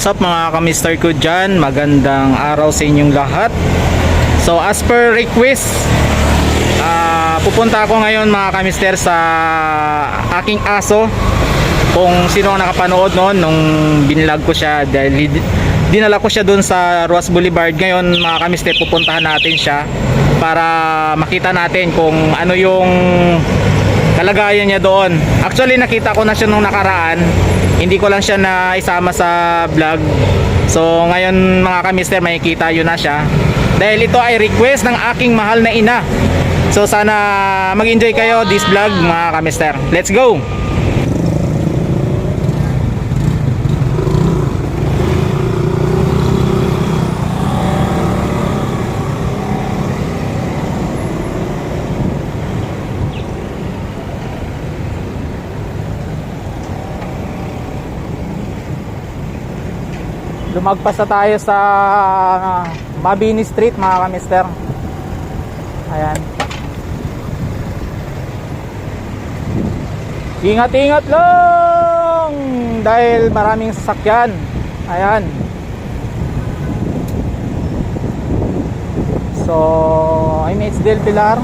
what's up mga kamister ko dyan? Magandang araw sa inyong lahat. So as per request, ah, pupunta ako ngayon mga kamister sa aking aso. Kung sino ang nakapanood noon nung binlog ko siya dahil di- dinala ko siya doon sa Ruas Boulevard. Ngayon mga kamister, pupuntahan natin siya para makita natin kung ano yung kalagayan niya doon. Actually nakita ko na siya nung nakaraan. Hindi ko lang siya na isama sa vlog. So ngayon mga kamister makikita yun na siya. Dahil ito ay request ng aking mahal na ina. So sana mag-enjoy kayo this vlog mga kamister. Let's go! Lumagpas tayo sa Mabini Street mga kamister. Ayan. Ingat-ingat lang dahil maraming sasakyan. Ayan. So, I'm H. Del Pilar.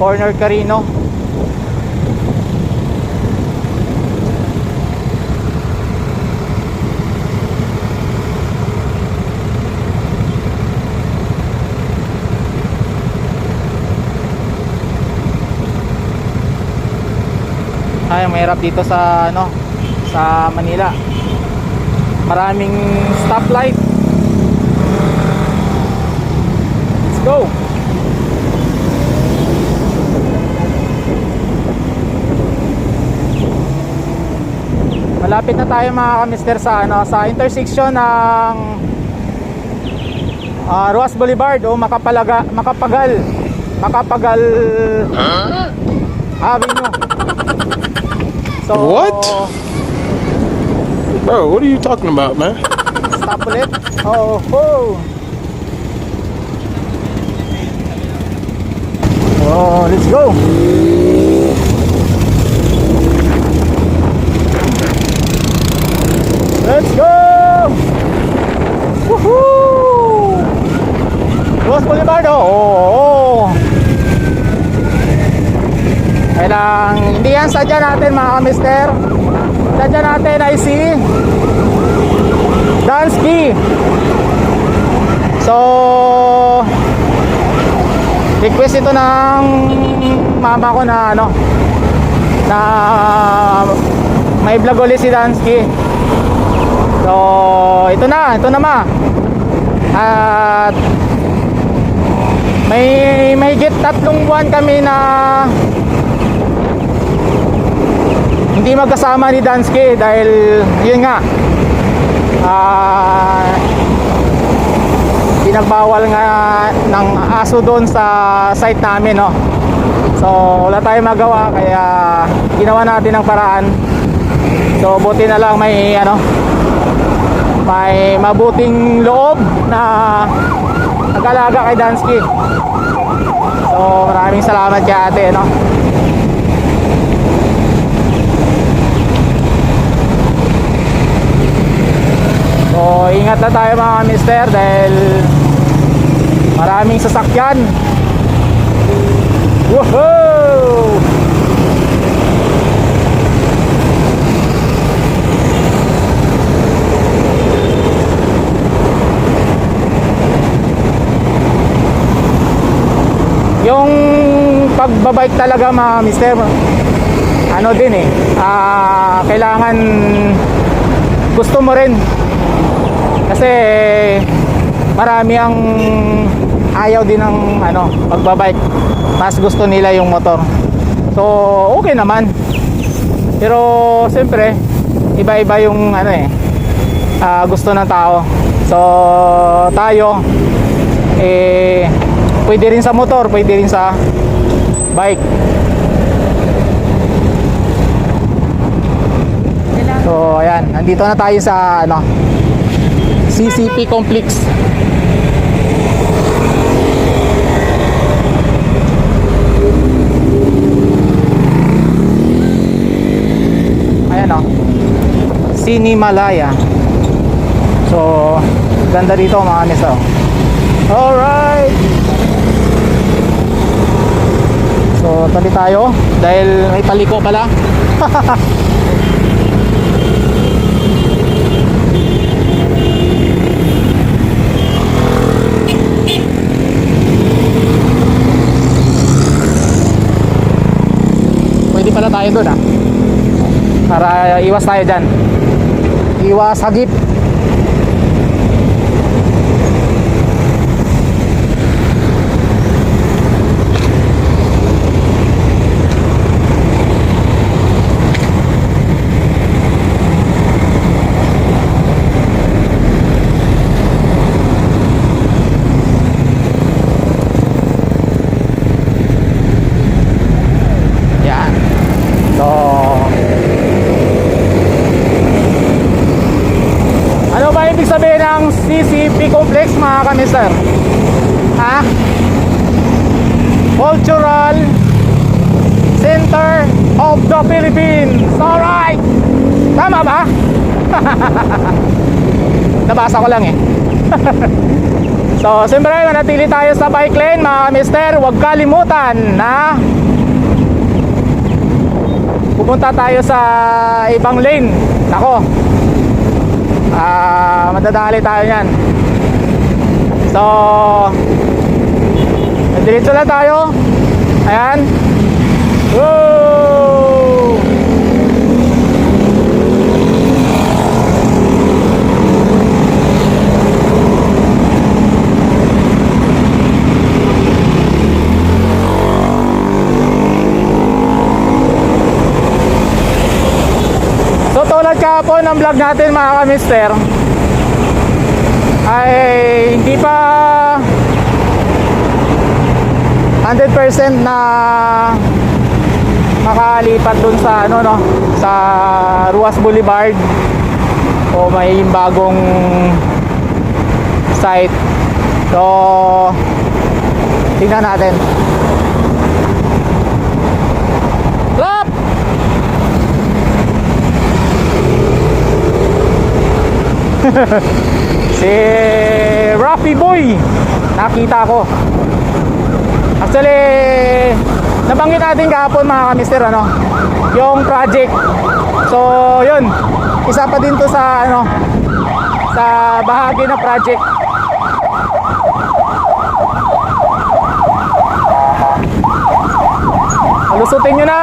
Corner Carino. Ay mahirap dito sa ano sa Manila. Maraming stoplight. Let's go! Malapit na tayo mga kamister sa ano sa intersection ng ah, Ruas Boulevard o Makapalaga Makapagal Makapagal Avenue So, What? Bro, what are you talking about, man? Stop it. Oh, oh. Oh, let's go. Let's go. Woohoo! Los. Oh, oh, Kailang, hindi yan sadya natin mga mister. Sadya natin ay si Dansky. So, request ito ng mama ko na ano, na may vlog ulit si Dansky. So, ito na, ito na ma. At may may git tatlong buwan kami na hindi magkasama ni Dansky dahil yun nga ah pinagbawal nga ng aso doon sa site namin no? So wala tayong magawa kaya ginawa natin ng paraan. So buti na lang may ano may mabuting loob na nag-alaga kay Dansky. So maraming salamat kay ate no So, ingat na tayo mga mister dahil maraming sasakyan. Woohoo! Yung pagbabike talaga mga mister, ano din eh, ah, kailangan gusto mo rin kasi marami ang ayaw din ng ano, pagbabike. Mas gusto nila yung motor. So, okay naman. Pero siyempre, iba-iba yung ano eh, ah, gusto ng tao. So, tayo eh pwede rin sa motor, pwede rin sa bike. So, ayan, nandito na tayo sa ano, CCP Complex. Ayan o. Sinimalaya. So, ganda dito mga miso. Alright! So, tali tayo dahil may taliko pala. Pwede pala tayo doon ah. Para iwas tayo dyan. Iwas hagip. Yan. So, ano ba ibig sabihin ng CCP complex mga kamister? Ha? Cultural Center of the Philippines. Alright! Tama ba? Nabasa ko lang eh. so, siyempre manatili tayo sa bike lane mga kamister. Huwag kalimutan na pupunta tayo sa ibang lane. Nako. Ah, madadali tayo niyan. So, diretso lang tayo. Ayan. Woo! So tulad kahapon ng vlog natin mga kamister ay hindi pa 100% na makalipat dun sa ano no? Sa Ruas Boulevard o may bagong site. So tingnan natin si Rafi Boy. Nakita ko. Actually nabanggit natin kahapon mga kamister ano yung project. So yun. Isa pa din to sa ano sa bahagi ng project. Alusutin nyo na!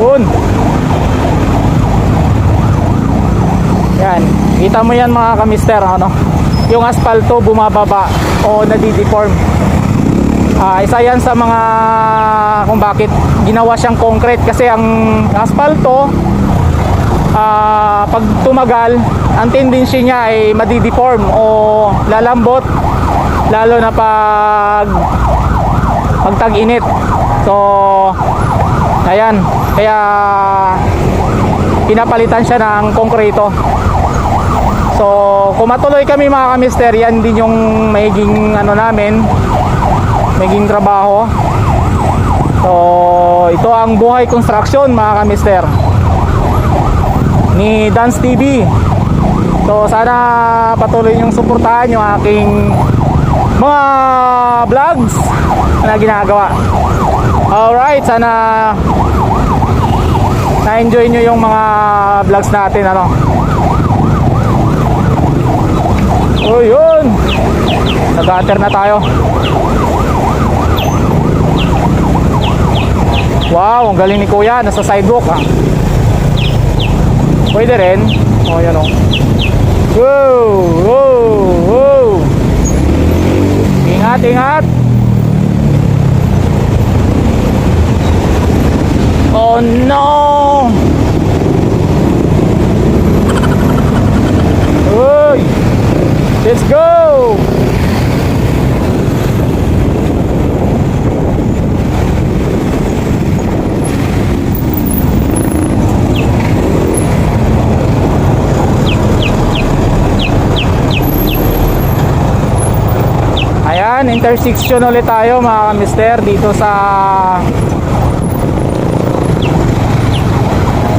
Yun. Yan. Kita mo yan mga kamister, ano? Yung asfalto bumababa o nadideform. Ah, isa yan sa mga kung bakit ginawa siyang concrete kasi ang asfalto ah, pag tumagal, ang tendency niya ay madideform o lalambot lalo na pag pag tag-init. So, ayan, kaya pinapalitan siya ng konkreto. So, kung matuloy kami mga kamister, yan din yung magiging ano namin, magiging trabaho. So, ito ang buhay construction mga kamister ni Dance TV. So, sana patuloy niyong suportahan yung aking mga vlogs na ginagawa. Alright, sana na-enjoy nyo yung mga vlogs natin ano. Oh, yun. Nag-ater na tayo. Wow, ang galing ni Kuya. Nasa sidewalk ah. Pwede rin. Oh, yan oh. Wow, wow, wow. Ingat, ingat. Oh no! Uy! Let's go! intersection ulit tayo mga mister dito sa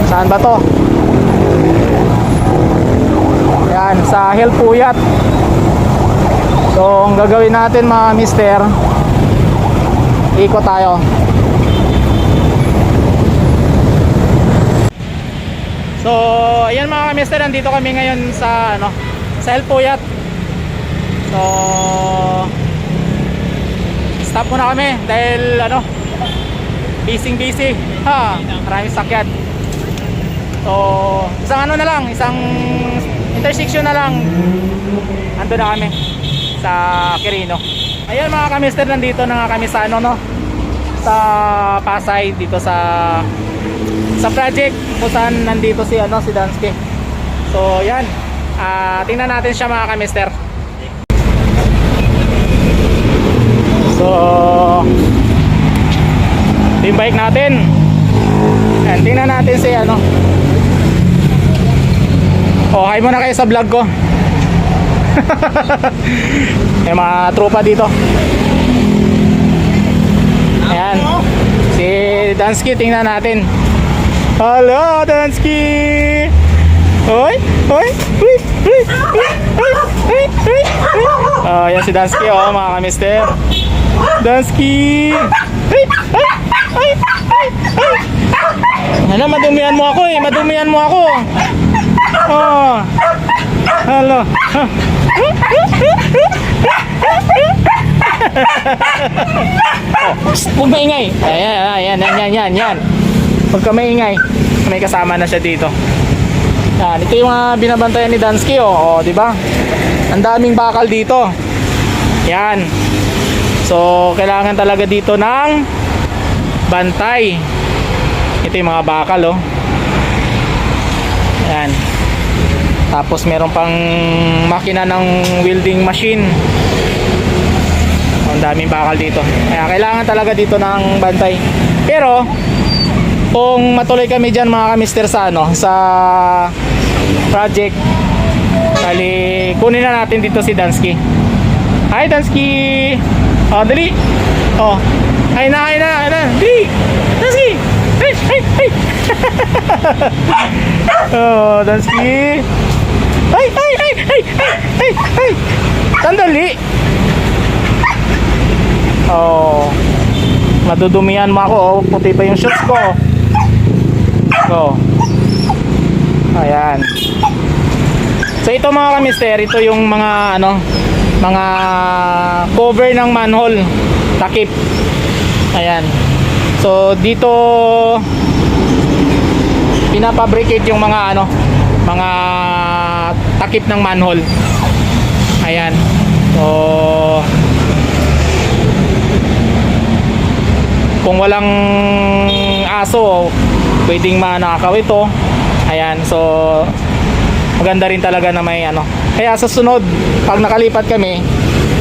Saan ba to? Ayan, sa Hilpuyat. So, ang gagawin natin mga mister, ikot tayo. So, ayan mga mister, nandito kami ngayon sa ano, sa Hilpuyat. So, stop muna kami dahil ano, busy busy. Ha, maraming sakyan. So, isang ano na lang, isang intersection na lang. Ando na kami sa Quirino. Ayan mga kamister, nandito na nga kami sa ano no, sa Pasay dito sa sa project kung saan nandito si ano si Dansky. So, yan. Ah, tingnan natin siya mga kamister. So, yung bike natin. Yan, tingnan natin si ano. Oh, hi muna kayo sa vlog ko. May mga tropa dito. Ayan. Si Dansky, tingnan natin. Hello, Dansky! Hoy! Hoy! Hoy! Hoy! Si Dansky, oh, mga kamister. Dansky! Ay! Ay! Ay! Ay! Ay! Ano, madumihan mo ako eh. Madumihan mo ako. Oh. Hello. oh, huwag maingay. Ayan, ayan, ayan, yan, yan, yan. Huwag ka maingay. May kasama na siya dito. Yan, ito yung mga binabantayan ni Dansky, oh, oh di ba? Ang daming bakal dito. Yan. So, kailangan talaga dito ng bantay. Ito yung mga bakal, oh. Yan. Tapos meron pang makina ng welding machine. Ang daming bakal dito. Kaya kailangan talaga dito ng bantay. Pero kung matuloy kami diyan mga kamister sa ano, sa project Kali, kunin na natin dito si Dansky. Hi Dansky. Oh, dali. Oh. Ay na, ay na, ay na. Dali. Dansky. Ay, ay, ay. oh, Dansky. Ay, ay, ay, ay, ay, ay, ay. Sandali. Oh. Madudumihan mo ako. Oh. Puti pa yung shoes ko. Oh. Ayan. So ito mga kamister, ito yung mga ano, mga cover ng manhole, takip. Ayan. So dito pinapabricate yung mga ano, mga takip ng manhole. Ayan. So kung walang aso, pwedeng manakaw ito. Ayan, so maganda rin talaga na may ano. Kaya sa sunod, pag nakalipat kami,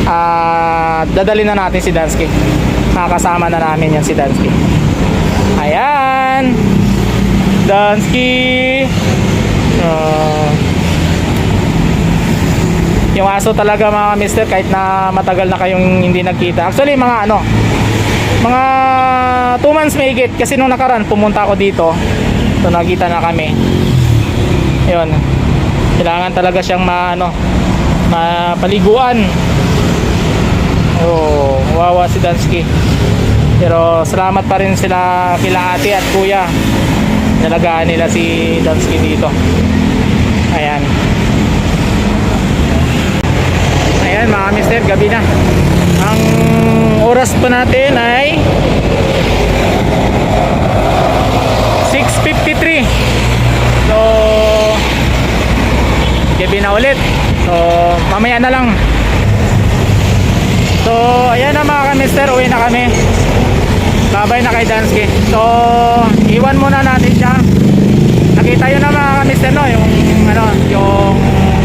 ah dadali na natin si Dansky. Makakasama na namin yan si Dansky. Ayan. Dansky. Ah. Yung aso talaga mga mister kahit na matagal na kayong hindi nagkita. Actually mga ano, mga 2 months may higit. Kasi nung nakaraan pumunta ako dito. So nakita na kami. Ayun kailangan talaga siyang maano mapaliguan. Oh wawa si Dansky. Pero salamat pa rin sila kila ate at kuya. Nalagaan nila si Dansky dito. Ayan ayan mga mister gabi na. Ang oras pa natin ay 6.53 so gabi na ulit. So mamaya na lang. So ayan na mga kamister uwi na kami. Babay na kay Dansky. So iwan muna natin siya. Nakita yun na mga kamister no yung ano yung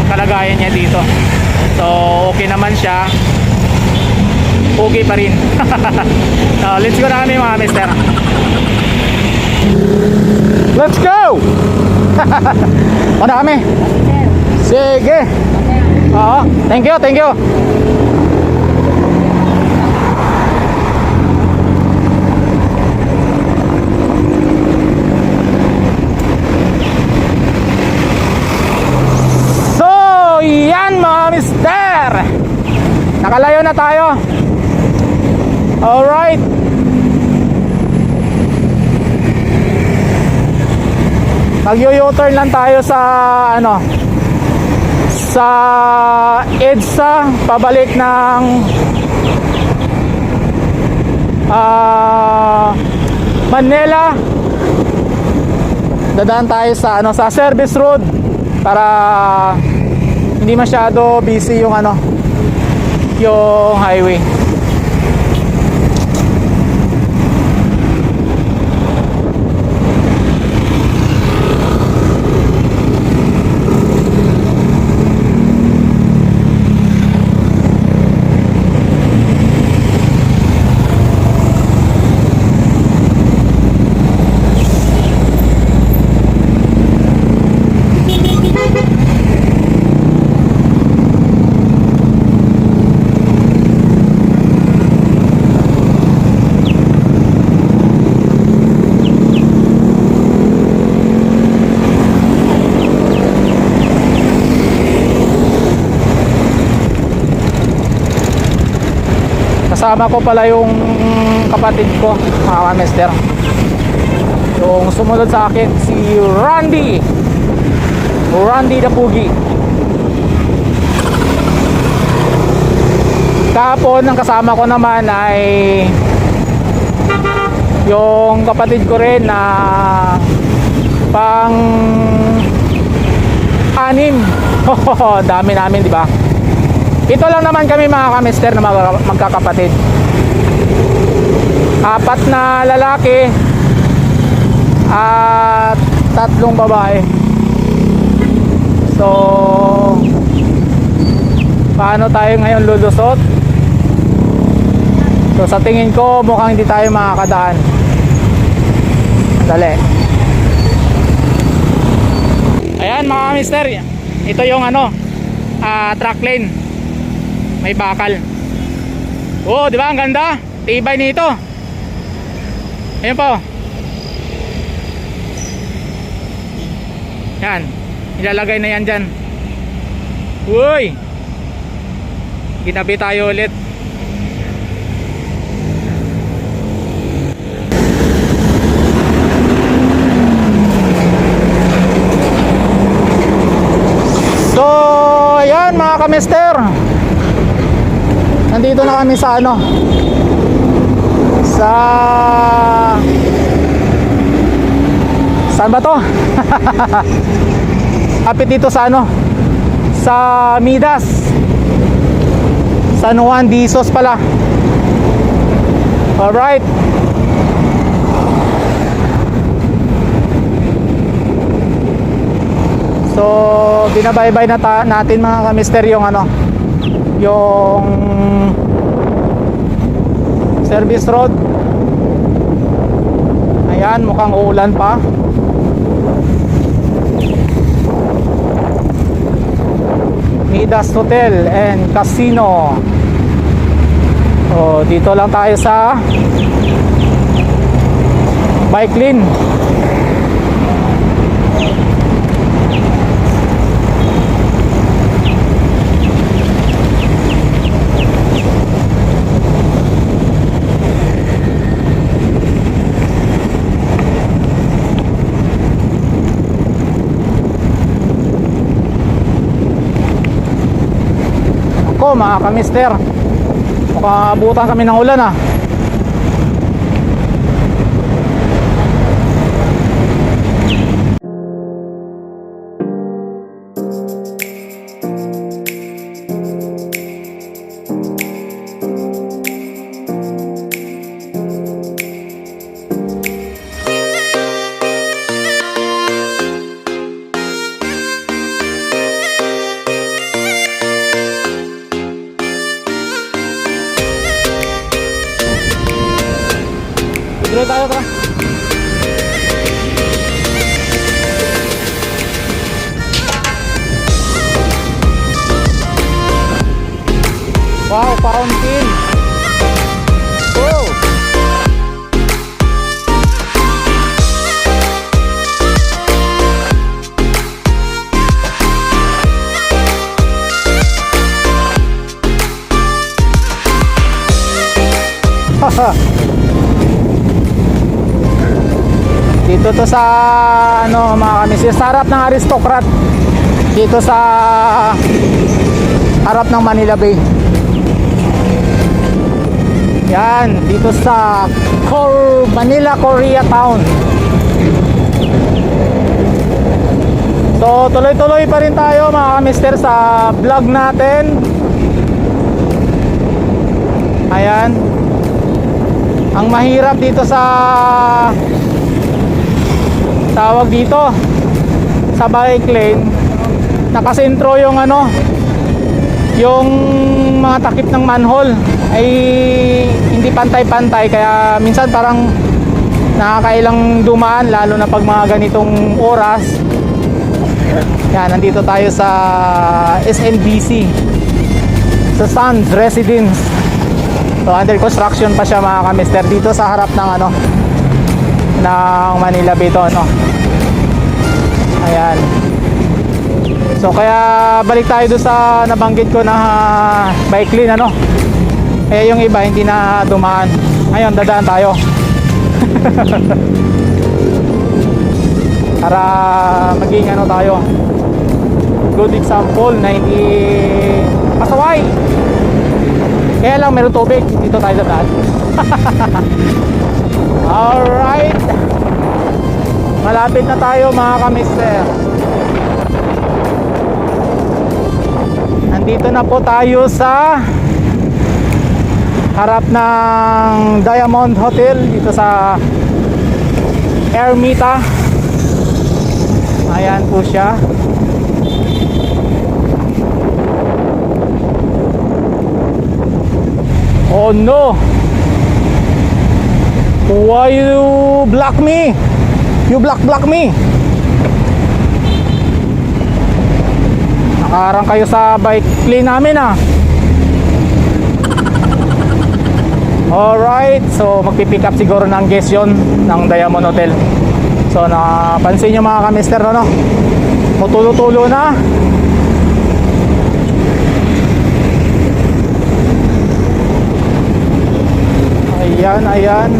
kalagayan niya dito so okay naman siya. Okay pa rin. So let's go na kami mga mister. Let's go! Muna kami Sige. Oo. Thank you, thank you. Nakalayo na tayo. Alright. Mag-u-turn lang tayo sa ano sa EDSA pabalik ng ah Manila dadaan tayo sa ano sa service road para hindi masyado busy yung ano yung highway kasama ko pala yung kapatid ko mga mister yung sumunod sa akin si Randy. Randy Dapugi kahapon ang kasama ko naman ay yung kapatid ko rin na pang anim dami namin di ba ito lang naman kami mga kamister na mag- magkakapatid. Apat na lalaki at tatlong babae. So, paano tayo ngayon lulusot? So, sa tingin ko, mukhang hindi tayo makakadaan. Dali. Ayan mga mister, ito yung ano, ah, track lane may bakal. Oh di ba? Ang ganda. Tibay nito. Ayun po. Yan. Ilalagay na yan dyan. Uy! Ginabi tayo ulit. So, ayan mga kamester Nandito na kami sa ano? Sa Saan ba to? Kapit dito sa ano? Sa Midas. San Juan Disos pala. Alright. So binabaybay na natin mga kamister yung ano yung service road. Ayan mukhang uulan pa. Midas Hotel and Casino. Oh, dito lang tayo sa bike lane mga kamister. Mukhang abutan kami ng ulan ah Dito to sa ano mga kamistis, sa harap ng aristocrat. Dito sa harap ng Manila Bay. Yan, dito sa Cor Manila Koreatown. So, tuloy-tuloy pa rin tayo mga kamister sa vlog natin. Ayan. Ang mahirap dito sa tawag dito. Sa bike lane nakasentro yung ano yung mga takip ng manhole. Ay hindi pantay-pantay kaya minsan parang nakakailang dumaan lalo na pag mga ganitong oras. Yan nandito tayo sa SNBC sa Sands Residence. So under construction pa siya mga kamister. Dito sa harap ng ano ng Manila to no ayan So kaya balik tayo doon sa nabanggit ko na bike lane ano. Eh yung iba hindi na dumaan. Ngayon dadaan tayo. Para maging ano tayo. Good example na hindi pasaway. Kaya lang meron tubig dito tayo dadaan. Alright. Malapit na tayo mga kamister. Nandito na po tayo sa harap ng Diamond Hotel dito sa Ermita. Ayan po siya. Oh no! Why you block me? You block block me. Nakaharang kayo sa bike lane namin ah. Alright, so magpipick up siguro ng guest yun ng Diamond Hotel. So napansin nyo mga kamister no, no? Mutulo-tulo na. Ayan, ayan.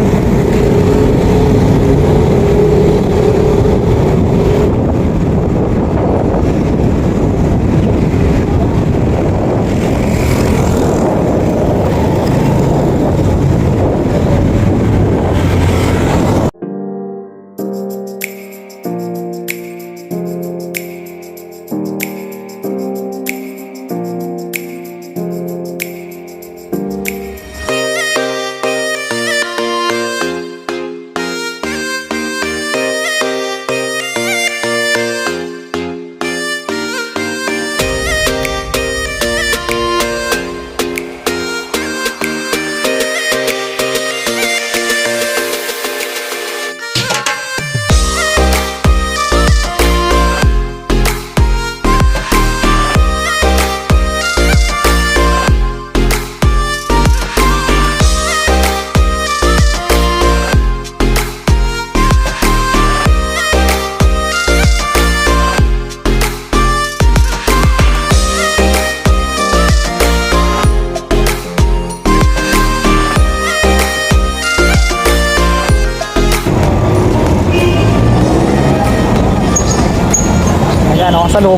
Ayan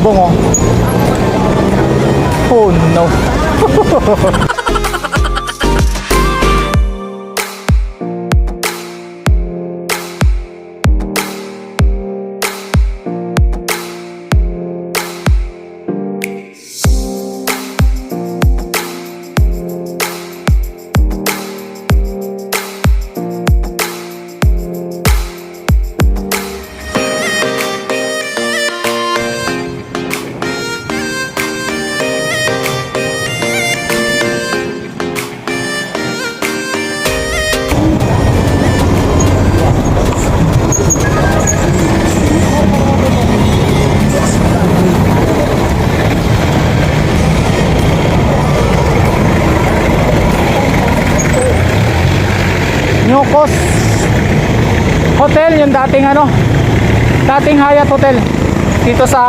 yung dating ano, dating Hyatt Hotel dito sa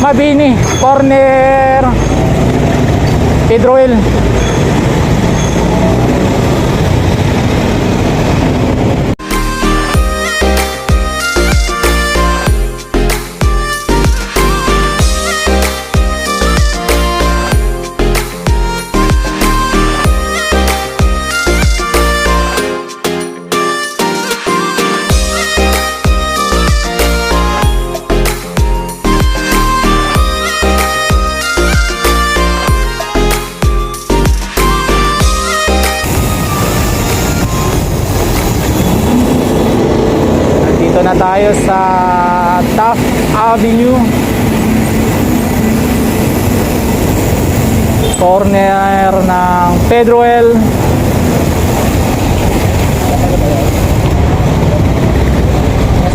Mabini, corner Pedro tayo sa Taft Avenue. Corner ng Pedro L.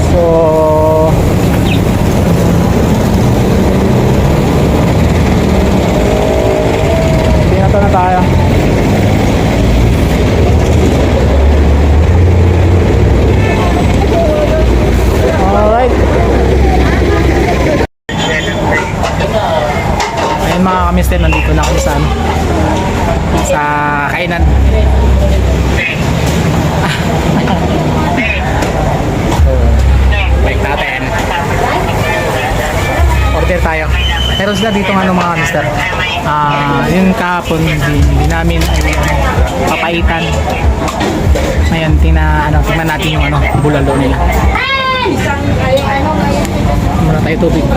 So, Pinato na tayo. Alright. Ayun mga kamister, nandito na kami sa ano, sa kainan. Balik natin. Order tayo. Meron sila dito ng ano mga mister. Ah, yung kahapon hindi namin ay papaitan. Ngayon tina ano, tingnan natin yung ano, bulalo nila. Muna tayo tubig.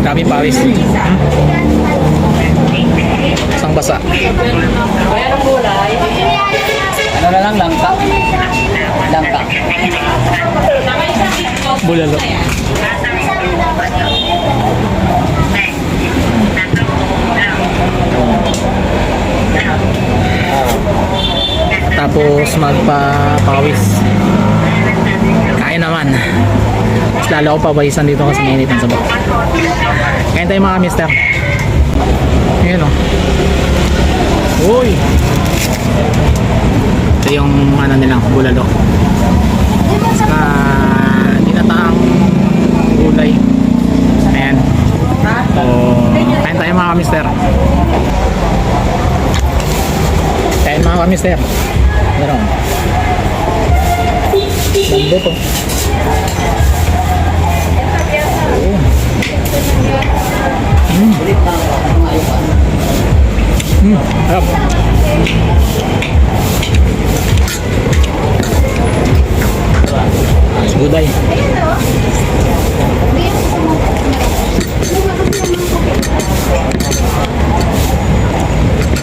Dami pawis. Isang basa. Ano na lang, langka. Langka. Bulalo. Tapos magpapawis. Kain naman. Mas lalo ako pabayisan dito kasi mainit ang sabaw. Kain tayo mga mister. Ayan o. Uy! Ito yung ano nilang bulalo. Saka tinataang gulay. Ayan. So, kain tayo mga mister. Kain mga mister. Meron. Lambot to. Oo. Mm. Mm. Sarap. Gulay.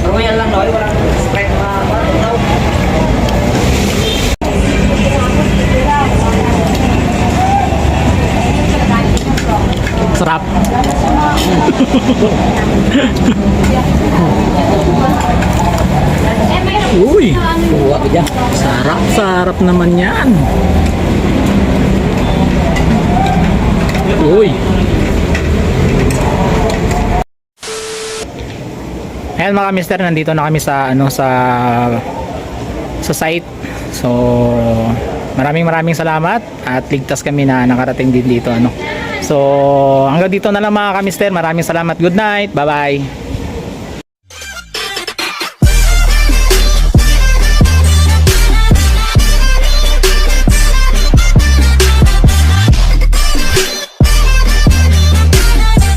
Royal lang, Noy. Walang spread na ano. Sarap. Uy, sarap, sarap naman yan. Uy. Ayan mga mister, nandito na kami sa ano sa sa site. So, maraming maraming salamat at ligtas kami na nakarating din dito ano. So, hanggang dito na lang mga kamister. Maraming salamat. Good night. Bye-bye.